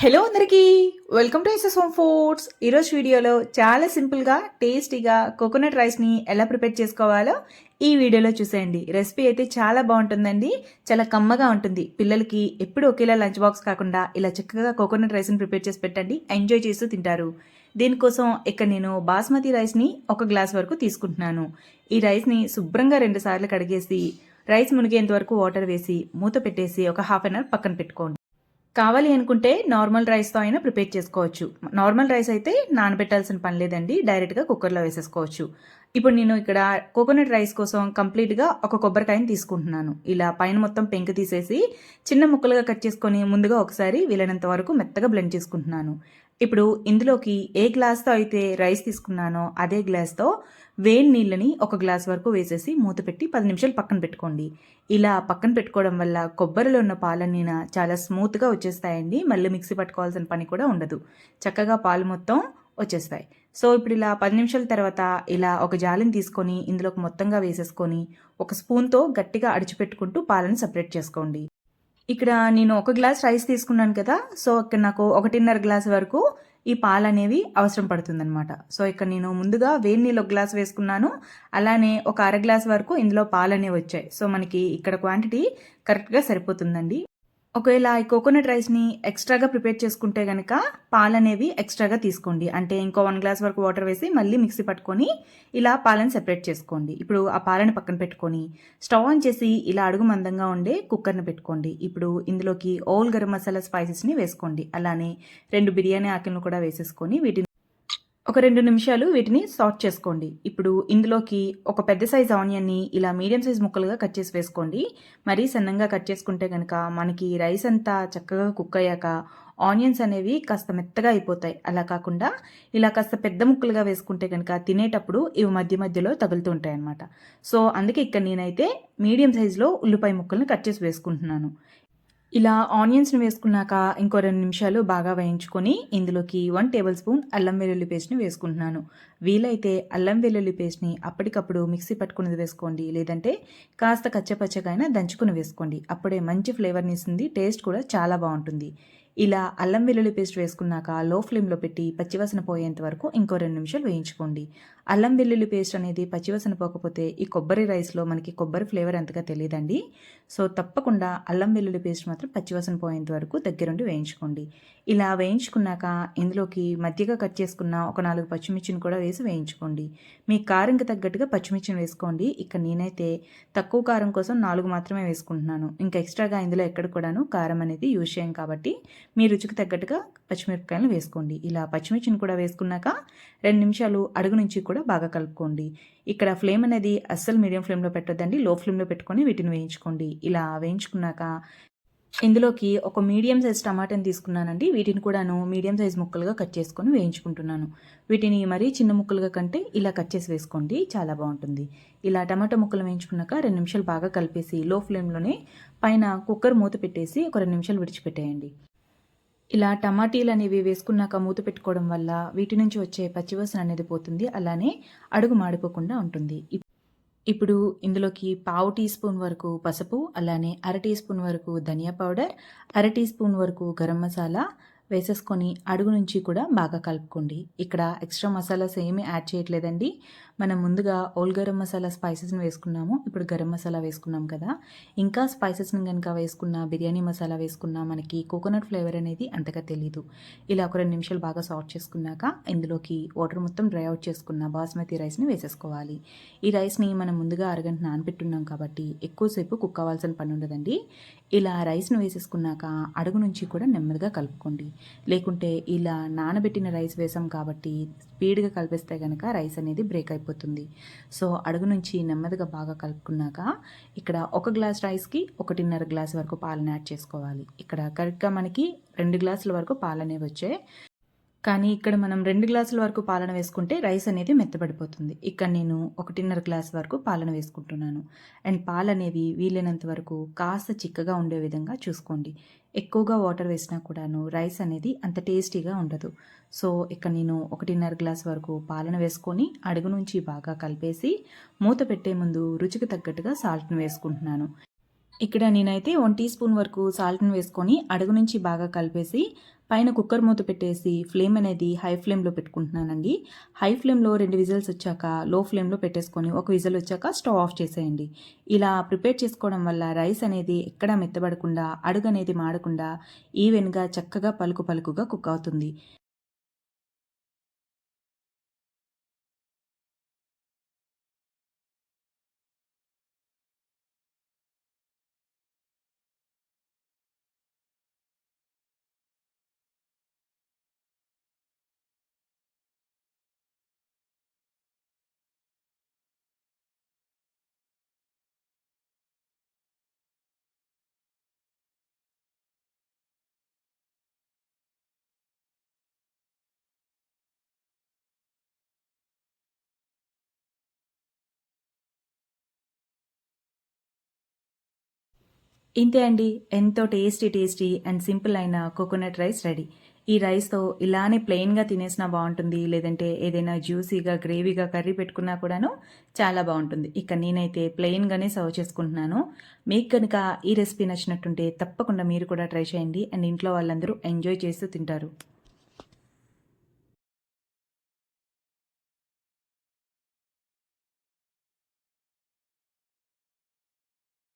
Hello అందరికీ. Welcome to SS home foods ఈరోజు వీడియోలో చాలా సింపుల్గా టేస్టీగా కోకోనట్ రైస్ని ఎలా ప్రిపేర్ చేసుకోవాలో ఈ వీడియోలో చూసేయండి. రెసిపీ అయితే చాలా బాగుంటుందండి. చాలా కమ్మగా ఉంటుంది. పిల్లలకి ఎప్పుడు ఒకేలా లంచ్ బాక్స్ కాకుండా ఇలా చక్కగా కోకోనట్ రైస్ని ప్రిపేర్ చేసి పెట్టండి. ఎంజాయ్ చేస్తూ తింటారు. దీనికోసం ఇక్కడ నేను బాస్మతి రైస్ని ఒక గ్లాస్ వరకు తీసుకుంటున్నాను. ఈ రైస్ని శుభ్రంగా రెండు సార్లు కడిగేసి రైస్ మునిగేంత వరకు వాటర్ వేసి మూత పెట్టేసి ఒక హాఫ్ అన్ అవర్ పక్కన పెట్టుకోండి. కావాలి అనుకుంటే నార్మల్ రైస్తో అయినా ప్రిపేర్ చేసుకోవచ్చు. నార్మల్ రైస్ అయితే నానబెట్టాల్సిన పని లేదండి. డైరెక్ట్గా కుక్కర్లో వేసేసుకోవచ్చు. ఇప్పుడు నేను ఇక్కడ కోకోనట్ రైస్ కోసం కంప్లీట్గా ఒక కొబ్బరికాయని తీసుకుంటున్నాను. ఇలా పైన మొత్తం పెంకు తీసేసి చిన్న ముక్కలుగా కట్ చేసుకొని ముందుగా ఒకసారి వీలైనంత వరకు మెత్తగా బ్లెండ్ చేసుకుంటున్నాను. ఇప్పుడు ఇందులోకి ఏ గ్లాస్తో అయితే రైస్ తీసుకున్నానో అదే గ్లాస్తో వేడి నీళ్ళని ఒక గ్లాస్ వరకు వేసేసి మూత పెట్టి పది నిమిషాలు పక్కన పెట్టుకోండి. ఇలా పక్కన పెట్టుకోవడం వల్ల కొబ్బరిలో ఉన్న పాలన్నీన చాలా స్మూత్గా వచ్చేస్తాయండి. మళ్ళీ మిక్సీ పట్టుకోవాల్సిన పని కూడా ఉండదు. చక్కగా పాలు మొత్తం వచ్చేస్తాయి. సో ఇప్పుడు ఇలా పది నిమిషాల తర్వాత ఇలా ఒక జాలిని తీసుకొని ఇందులోకి మొత్తంగా వేసేసుకొని ఒక స్పూన్తో గట్టిగా అడిచిపెట్టుకుంటూ పాలను సపరేట్ చేసుకోండి. ఇక్కడ నేను ఒక గ్లాస్ రైస్ తీసుకున్నాను కదా సో ఇక్కడ నాకు ఒకటిన్నర గ్లాస్ వరకు ఈ పాలు అనేవి అవసరం పడుతుందన్నమాట. సో ఇక్కడ నేను ముందుగా వేడి నీళ్ళు ఒక గ్లాస్ వేసుకున్నాను అలానే ఒక అర గ్లాస్ వరకు ఇందులో పాలు అనేవి వచ్చాయి. సో మనకి ఇక్కడ క్వాంటిటీ కరెక్ట్గా సరిపోతుందండి. ఒకవేళ ఈ కోకోనట్ రైస్ని ఎక్స్ట్రాగా ప్రిపేర్ చేసుకుంటే కనుక పాలు అనేవి ఎక్స్ట్రాగా తీసుకోండి. అంటే ఇంకో వన్ గ్లాస్ వరకు వాటర్ వేసి మళ్ళీ మిక్సీ పట్టుకొని ఇలా పాలను సెపరేట్ చేసుకోండి. ఇప్పుడు ఆ పాలను పక్కన పెట్టుకొని స్టవ్ ఆన్ చేసి ఇలా అడుగు మందంగా ఉండే కుక్కర్ని పెట్టుకోండి. ఇప్పుడు ఇందులోకి ఓల్ గరం మసాలా స్పైసెస్ని వేసుకోండి. అలానే రెండు బిర్యానీ ఆకులను కూడా వేసేసుకొని వీటిని ఒక రెండు నిమిషాలు వీటిని సార్ట్ చేసుకోండి. ఇప్పుడు ఇందులోకి ఒక పెద్ద సైజ్ ఆనియన్ని ఇలా మీడియం సైజ్ ముక్కలుగా కట్ చేసి వేసుకోండి. మరీ సన్నంగా కట్ చేసుకుంటే కనుక మనకి రైస్ అంతా చక్కగా కుక్ అయ్యాక ఆనియన్స్ అనేవి కాస్త మెత్తగా అయిపోతాయి. అలా కాకుండా ఇలా కాస్త పెద్ద ముక్కలుగా వేసుకుంటే కనుక తినేటప్పుడు ఇవి మధ్య మధ్యలో తగులుతూ ఉంటాయి అన్నమాట సో అందుకే ఇక్కడ నేనైతే మీడియం సైజులో ఉల్లిపాయ ముక్కలను కట్ చేసి వేసుకుంటున్నాను. ఇలా ఆనియన్స్ని వేసుకున్నాక ఇంకో రెండు నిమిషాలు బాగా వేయించుకొని ఇందులోకి వన్ టేబుల్ స్పూన్ అల్లం వెల్లుల్లి పేస్ట్ని వేసుకుంటున్నాను. వీలైతే అల్లం వెల్లుల్లి పేస్ట్ని అప్పటికప్పుడు మిక్సీ పట్టుకునేది వేసుకోండి లేదంటే కాస్త కచ్చపచ్చగా దంచుకుని వేసుకోండి. అప్పుడే మంచి ఫ్లేవర్ని ఇస్తుంది టేస్ట్ కూడా చాలా బాగుంటుంది. ఇలా అల్లం వెల్లుల్లి పేస్ట్ వేసుకున్నాక లో ఫ్లేమ్లో పెట్టి పచ్చివాసన పోయేంత వరకు ఇంకో రెండు నిమిషాలు వేయించుకోండి. అల్లం వెల్లుల్లి పేస్ట్ అనేది పచ్చివసన పోకపోతే ఈ కొబ్బరి రైస్లో మనకి కొబ్బరి ఫ్లేవర్ అంతగా తెలియదండి. సో తప్పకుండా అల్లం వెల్లుల్లి పేస్ట్ మాత్రం పచ్చివసన పోయేంత వరకు దగ్గరుండి వేయించుకోండి. ఇలా వేయించుకున్నాక ఇందులోకి మధ్యగా కట్ చేసుకున్న ఒక నాలుగు పచ్చిమిర్చిని కూడా వేసి వేయించుకోండి. మీ కారంకి తగ్గట్టుగా పచ్చిమిర్చిని వేసుకోండి. ఇక్కడ నేనైతే తక్కువ కారం కోసం నాలుగు మాత్రమే వేసుకుంటున్నాను. ఇంకా ఎక్స్ట్రాగా ఇందులో ఎక్కడ కూడాను కారం అనేది యూజ్ చేయం కాబట్టి మీ రుచికి తగ్గట్టుగా పచ్చిమిరపకాయలు వేసుకోండి. ఇలా పచ్చిమిర్చిని కూడా వేసుకున్నాక రెండు నిమిషాలు అడుగు నుంచి కూడా కూడా బాగా కలుపుకోండి. ఇక్కడ ఫ్లేమ్ అనేది అస్సలు మీడియం ఫ్లేమ్లో పెట్టొద్దండి. లో ఫ్లేమ్లో పెట్టుకొని వీటిని వేయించుకోండి. ఇలా వేయించుకున్నాక ఇందులోకి ఒక మీడియం సైజ్ టమాటాని తీసుకున్నానండి. వీటిని కూడాను మీడియం సైజ్ ముక్కలుగా కట్ చేసుకొని వేయించుకుంటున్నాను. వీటిని మరీ చిన్న ముక్కలుగా కంటే ఇలా కట్ చేసి వేసుకోండి. చాలా బాగుంటుంది. ఇలా టమాటా ముక్కలు వేయించుకున్నాక రెండు నిమిషాలు బాగా కలిపేసి లో ఫ్లేమ్లోనే పైన కుక్కర్ మూత పెట్టేసి ఒక రెండు నిమిషాలు విడిచిపెట్టేయండి. ఇలా టమాటీలు అనేవి వేసుకున్నాక మూత పెట్టుకోవడం వల్ల వీటి నుంచి వచ్చే పచ్చివాసన అనేది పోతుంది. అలానే అడుగు మాడిపోకుండా ఉంటుంది. ఇప్పుడు ఇందులోకి పావు టీ స్పూన్ వరకు పసుపు అలానే అర టీ స్పూన్ వరకు ధనియా పౌడర్ అర టీ స్పూన్ వరకు గరం మసాలా వేసేసుకొని అడుగు నుంచి కూడా బాగా కలుపుకోండి. ఇక్కడ ఎక్స్ట్రా మసాలాస్ ఏమీ యాడ్ చేయట్లేదండి. మనం ముందుగా ఓల్ గరం మసాలా స్పైసెస్ని వేసుకున్నాము. ఇప్పుడు గరం మసాలా వేసుకున్నాం కదా. ఇంకా స్పైసెస్ని కనుక వేసుకున్న బిర్యానీ మసాలా వేసుకున్న మనకి కోకోనట్ ఫ్లేవర్ అనేది అంతగా తెలీదు. ఇలా ఒక రెండు నిమిషాలు బాగా సాల్ట్ చేసుకున్నాక ఇందులోకి వాటర్ మొత్తం డ్రై అవుట్ చేసుకున్న బాస్మతి రైస్ని వేసేసుకోవాలి. ఈ రైస్ని మనం ముందుగా అరగంట నానబెట్టున్నాం కాబట్టి ఎక్కువసేపు కుక్ అవ్వాల్సిన పని ఉండదండి. ఇలా రైస్ను వేసేసుకున్నాక అడుగు నుంచి కూడా నెమ్మదిగా కలుపుకోండి. లేకుంటే ఇలా నానబెట్టిన రైస్ వేసాం కాబట్టి స్పీడ్గా కలిపేస్తే కనుక రైస్ అనేది బ్రేక్ అయిపోతుంది. సో అడుగు నుంచి నెమ్మదిగా బాగా కలుపుకున్నాక ఇక్కడ ఒక గ్లాస్ రైస్కి ఒకటిన్నర గ్లాస్ వరకు పాలను యాడ్ చేసుకోవాలి. ఇక్కడ కరెక్ట్గా మనకి రెండు గ్లాసుల వరకు పాలనే వచ్చాయి. కానీ ఇక్కడ మనం రెండు గ్లాసుల వరకు పాలన వేసుకుంటే రైస్ అనేది మెత్తబడిపోతుంది. ఇక్కడ నేను ఒకటిన్నర గ్లాస్ వరకు పాలన వేసుకుంటున్నాను. అండ్ పాలు అనేవి వీలైనంత వరకు కాస్త చిక్కగా ఉండే విధంగా చూసుకోండి. ఎక్కువగా వాటర్ వేసినా కూడాను రైస్ అనేది అంత టేస్టీగా ఉండదు. సో ఇక్కడ నేను ఒకటిన్నర గ్లాస్ వరకు పాలన వేసుకొని అడుగు నుంచి బాగా కలిపేసి మూత పెట్టే ముందు రుచికి తగ్గట్టుగా సాల్ట్ని వేసుకుంటున్నాను. ఇక్కడ నేనైతే వన్ టీ స్పూన్ వరకు సాల్ట్ని వేసుకొని అడుగు నుంచి బాగా కలిపేసి పైన కుక్కర్ మూత పెట్టేసి ఫ్లేమ్ అనేది హై ఫ్లేమ్లో పెట్టుకుంటున్నానండి. హై ఫ్లేమ్లో రెండు విజిల్స్ వచ్చాక లో ఫ్లేమ్లో పెట్టేసుకొని ఒక విజిల్ వచ్చాక స్టవ్ ఆఫ్ చేసేయండి. ఇలా ప్రిపేర్ చేసుకోవడం వల్ల రైస్ అనేది ఎక్కడా మెత్తబడకుండా అడుగు అనేది మాడకుండా ఈవెన్గా చక్కగా పలుకు పలుకుగా కుక్ అవుతుంది. ఇంతే అండి. ఎంతో టేస్టీ టేస్టీ అండ్ సింపుల్ అయిన కోకోనట్ రైస్ రెడీ ఈ రైస్తో ఇలానే ప్లెయిన్గా తినేసినా బాగుంటుంది. లేదంటే ఏదైనా జ్యూసీగా గ్రేవీగా కర్రీ పెట్టుకున్నా కూడాను చాలా బాగుంటుంది. ఇక నేనైతే ప్లెయిన్గానే సర్వ్ చేసుకుంటున్నాను. మీకు కనుక ఈ రెసిపీ నచ్చినట్టుంటే తప్పకుండా మీరు కూడా ట్రై చేయండి. అండ్ ఇంట్లో వాళ్ళందరూ ఎంజాయ్ చేస్తూ తింటారు.